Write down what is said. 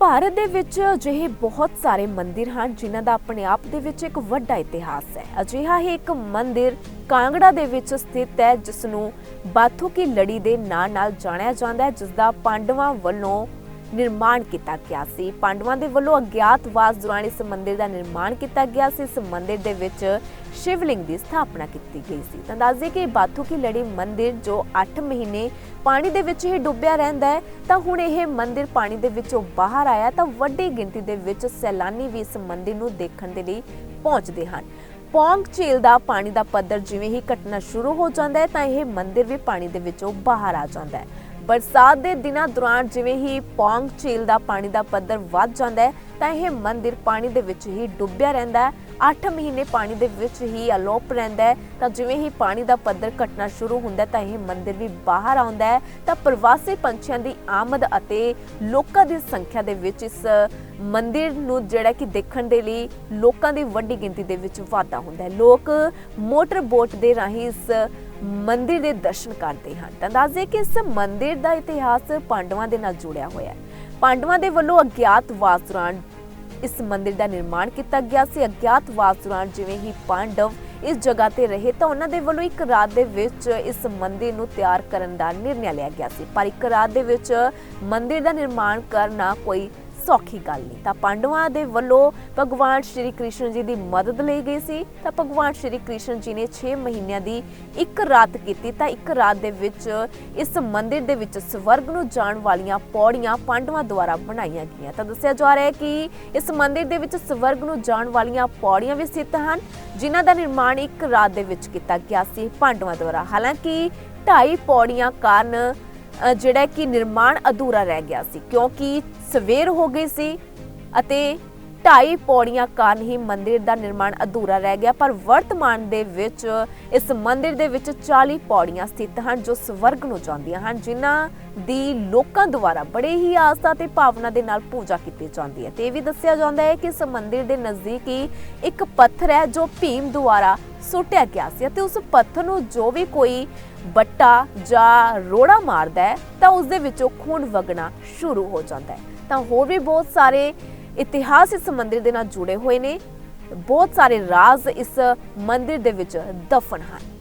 ਭਾਰਤ ਦੇ ਵਿੱਚ ਅਜਿਹੇ ਬਹੁਤ ਸਾਰੇ ਮੰਦਿਰ ਹਨ, ਜਿਨ੍ਹਾਂ ਦਾ ਆਪਣੇ ਆਪ ਦੇ ਵਿੱਚ ਇੱਕ ਵੱਡਾ ਇਤਿਹਾਸ ਹੈ। ਅਜਿਹਾ ਹੀ ਇੱਕ ਮੰਦਿਰ ਕਾਂਗੜਾ ਦੇ ਵਿੱਚ ਸਥਿਤ ਹੈ ਜਿਸ ਨੂੰ ਬਾਥੂ ਕੀ ਲੜੀ ਦੇ ਨਾਂ ਨਾਲ ਜਾਣਿਆ ਜਾਂਦਾ ਹੈ ਜਿਸ ਦਾ ਪਾਂਡਵਾਂ ਵੱਲੋਂ ਨਿਰਮਾਣ ਕੀਤਾ ਗਿਆ ਸੀ। ਪਾਂਡਵਾਂ ਦੇ ਵੱਲੋਂ ਅਗਿਆਤਵਾਸ ਦੌਰਾਨ ਇਸ ਮੰਦਿਰ ਦਾ ਨਿਰਮਾਣ ਕੀਤਾ ਗਿਆ ਸੀ। ਇਸ ਮੰਦਿਰ ਦੇ ਵਿੱਚ ਸ਼ਿਵਲਿੰਗ ਦੀ ਸਥਾਪਨਾ ਕੀਤੀ ਗਈ ਸੀ। ਤਾਂ ਦੱਸ ਕਿ ਬਾਥੂ ਕੀ ਲੜੀ ਮੰਦਿਰ ਜੋ 8 ਮਹੀਨੇ ਪਾਣੀ ਦੇ ਵਿੱਚ ਹੀ ਡੁੱਬਿਆ ਰਹਿੰਦਾ ਹੈ, ਤਾਂ ਹੁਣ ਇਹ ਮੰਦਿਰ ਪਾਣੀ ਦੇ ਵਿੱਚੋਂ ਬਾਹਰ ਆਇਆ ਤਾਂ ਵੱਡੀ ਗਿਣਤੀ ਦੇ ਵਿੱਚ ਸੈਲਾਨੀ ਵੀ ਇਸ ਮੰਦਿਰ ਨੂੰ ਦੇਖਣ ਦੇ ਲਈ ਪਹੁੰਚਦੇ ਹਨ। ਪੌਂਗ ਝੀਲ ਦਾ ਪਾਣੀ ਦਾ ਪੱਧਰ ਜਿਵੇਂ ਹੀ ਘਟਣਾ ਸ਼ੁਰੂ ਹੋ ਜਾਂਦਾ ਹੈ, ਤਾਂ ਇਹ ਮੰਦਿਰ ਵੀ ਪਾਣੀ ਦੇ ਵਿੱਚੋਂ ਬਾਹਰ ਆ ਜਾਂਦਾ ਹੈ। ਬਰਸਾਤ ਦੇ ਦਿਨਾਂ ਦੌਰਾਨ ਜਿਵੇਂ ਹੀ ਪੌਂਗ ਝੀਲ ਦਾ ਪਾਣੀ ਦਾ ਪੱਧਰ ਵੱਧ ਜਾਂਦਾ ਹੈ, ਤਾਂ ਇਹ ਮੰਦਿਰ ਪਾਣੀ ਦੇ ਵਿੱਚ ਹੀ ਡੁੱਬਿਆ ਰਹਿੰਦਾ ਹੈ। 8 ਮਹੀਨੇ ਪਾਣੀ ਦੇ ਵਿੱਚ ਹੀ ਅਲੋਪ ਰਹਿੰਦਾ ਹੈ। ਤਾਂ ਜਿਵੇਂ ਹੀ ਪਾਣੀ ਦਾ ਪੱਧਰ ਘਟਣਾ ਸ਼ੁਰੂ ਹੁੰਦਾ ਤਾਂ ਇਹ ਮੰਦਿਰ ਵੀ ਬਾਹਰ ਆਉਂਦਾ ਹੈ। ਤਾਂ ਪ੍ਰਵਾਸੀ ਪੰਛੀਆਂ ਦੀ ਆਮਦ ਅਤੇ ਲੋਕਾਂ ਦੀ ਸੰਖਿਆ ਦੇ ਵਿੱਚ ਇਸ ਮੰਦਿਰ ਨੂੰ ਜਿਹੜਾ ਕਿ ਦੇਖਣ ਦੇ ਲਈ ਲੋਕਾਂ ਦੀ ਵੱਡੀ ਗਿਣਤੀ ਦੇ ਵਿੱਚ ਵਾਧਾ ਹੁੰਦਾ ਹੈ। ਲੋਕ ਮੋਟਰ ਬੋਟ ਦੇ ਰਾਹੀਂ ਇਸ ਮੰਦਿਰ ਦੇ ਦਰਸ਼ਨ ਕਰਦੇ ਹਨ। ਤਾਂ ਦੱਸਦੇ ਕਿ ਇਸ ਮੰਦਿਰ ਦਾ ਇਤਿਹਾਸ ਪਾਂਡਵਾਂ ਦੇ ਨਾਲ ਜੁੜਿਆ ਹੋਇਆ ਹੈ। ਪਾਂਡਵਾਂ ਦੇ ਵੱਲੋਂ ਅਗਿਆਤਵਾਸ ਦੌਰਾਨ ਇਸ ਮੰਦਿਰ ਦਾ ਨਿਰਮਾਣ ਕੀਤਾ ਗਿਆ ਸੀ। ਅਗਿਆਤਵਾਸ ਦੌਰਾਨ ਜਿਵੇਂ ਹੀ ਪਾਂਡਵ ਇਸ ਜਗ੍ਹਾ ਤੇ ਰਹੇ ਤਾਂ ਉਹਨਾਂ ਦੇ ਵੱਲੋਂ ਇੱਕ ਰਾਤ ਦੇ ਵਿੱਚ ਇਸ ਮੰਦਿਰ ਨੂੰ ਤਿਆਰ ਕਰਨ ਦਾ ਨਿਰਣੈ ਲਿਆ ਗਿਆ ਸੀ। ਪਰ ਇੱਕ ਰਾਤ ਦੇ ਵਿੱਚ ਮੰਦਿਰ ਦਾ ਨਿਰਮਾਣ ਕਰਨਾ ਕੋਈ ਸੌਖੀ ਗੱਲ ਨਹੀਂ। ਤਾਂ ਪਾਂਡਵਾਂ ਦੇ ਵੱਲੋਂ ਭਗਵਾਨ ਸ਼੍ਰੀ ਕ੍ਰਿਸ਼ਨ ਜੀ ਦੀ ਮਦਦ ਲਈ ਗਈ ਸੀ। ਤਾਂ ਭਗਵਾਨ ਸ਼੍ਰੀ ਕ੍ਰਿਸ਼ਨ ਜੀ ਨੇ 6 ਮਹੀਨਿਆਂ ਦੀ ਇੱਕ ਰਾਤ ਕੀਤੀ। ਤਾਂ ਇੱਕ ਰਾਤ ਦੇ ਵਿੱਚ ਇਸ ਮੰਦਿਰ ਦੇ ਵਿੱਚ ਸਵਰਗ ਨੂੰ ਜਾਣ ਵਾਲੀਆਂ ਪੌੜੀਆਂ ਪਾਂਡਵਾਂ ਦੁਆਰਾ ਬਣਾਈਆਂ ਗਈਆਂ। ਤਾਂ ਦੱਸਿਆ ਜਾ ਰਿਹਾ ਹੈ ਕਿ ਇਸ ਮੰਦਿਰ ਦੇ ਵਿੱਚ ਸਵਰਗ ਨੂੰ ਜਾਣ ਵਾਲੀਆਂ ਪੌੜੀਆਂ ਵੀ ਸਥਿਤ ਹਨ, ਜਿਨ੍ਹਾਂ ਦਾ ਨਿਰਮਾਣ ਇੱਕ ਰਾਤ ਦੇ ਵਿੱਚ ਕੀਤਾ ਗਿਆ ਸੀ ਪਾਂਡਵਾਂ ਦੁਆਰਾ। ਹਾਲਾਂਕਿ ਢਾਈ ਪੌੜੀਆਂ ਕਾਰਨ ਜਿਹੜਾ ਕਿ ਨਿਰਮਾਣ ਅਧੂਰਾ ਰਹਿ ਗਿਆ ਸੀ, ਕਿਉਂਕਿ ਸਵੇਰ ਹੋ ਗਈ ਸੀ ਅਤੇ ਢਾਈ ਪੌੜੀਆਂ ਕਾਰਨ ਹੀ ਮੰਦਿਰ ਦਾ ਨਿਰਮਾਣ ਅਧੂਰਾ ਰਹਿ ਗਿਆ, ਪਰ ਵਰਤਮਾਨ ਦੇ ਵਿੱਚ, ਇਸ ਮੰਦਿਰ ਦੇ ਵਿੱਚ 40 ਪੌੜੀਆਂ ਸਥਿਤ ਹਨ ਜੋ ਸਵਰਗ ਨੂੰ ਜਾਂਦੀਆਂ ਹਨ, ਜਿਨ੍ਹਾਂ ਦੀ ਲੋਕਾਂ ਦੁਆਰਾ ਬੜੇ ਹੀ ਆਸਥਾ ਤੇ ਭਾਵਨਾ ਦੇ ਨਾਲ ਪੂਜਾ ਕੀਤੀ ਜਾਂਦੀ ਹੈ। ਤੇ ਇਹ ਵੀ ਦੱਸਿਆ ਜਾਂਦਾ ਹੈ ਕਿ ਇਸ ਮੰਦਿਰ ਦੇ ਨਜ਼ਦੀਕ ਹੀ ਇੱਕ ਪੱਥਰ ਹੈ ਜੋ ਭੀਮ ਦੁਆਰਾ ਸੁੱਟਿਆ ਗਿਆ ਸੀ ਅਤੇ ਉਸ ਪੱਥਰ ਨੂੰ ਜੋ ਵੀ ਕੋਈ ਬੱਟਾ ਜਾਂ ਰੋੜਾ ਮਾਰਦਾ ਹੈ, ਤਾਂ ਉਸ ਦੇ ਵਿੱਚੋਂ ਖੂਨ ਵਗਣਾ ਸ਼ੁਰੂ ਹੋ ਜਾਂਦਾ ਹੈ। ਤਾਂ ਹੋਰ ਵੀ ਬਹੁਤ ਸਾਰੇ ਇਤਿਹਾਸ ਇਸ ਮੰਦਿਰ ਦੇ ਨਾਲ ਜੁੜੇ ਹੋਏ ਨੇ। ਬਹੁਤ ਸਾਰੇ ਰਾਜ਼ ਇਸ ਮੰਦਿਰ ਦੇ ਵਿੱਚ ਦਫਨ ਹਨ।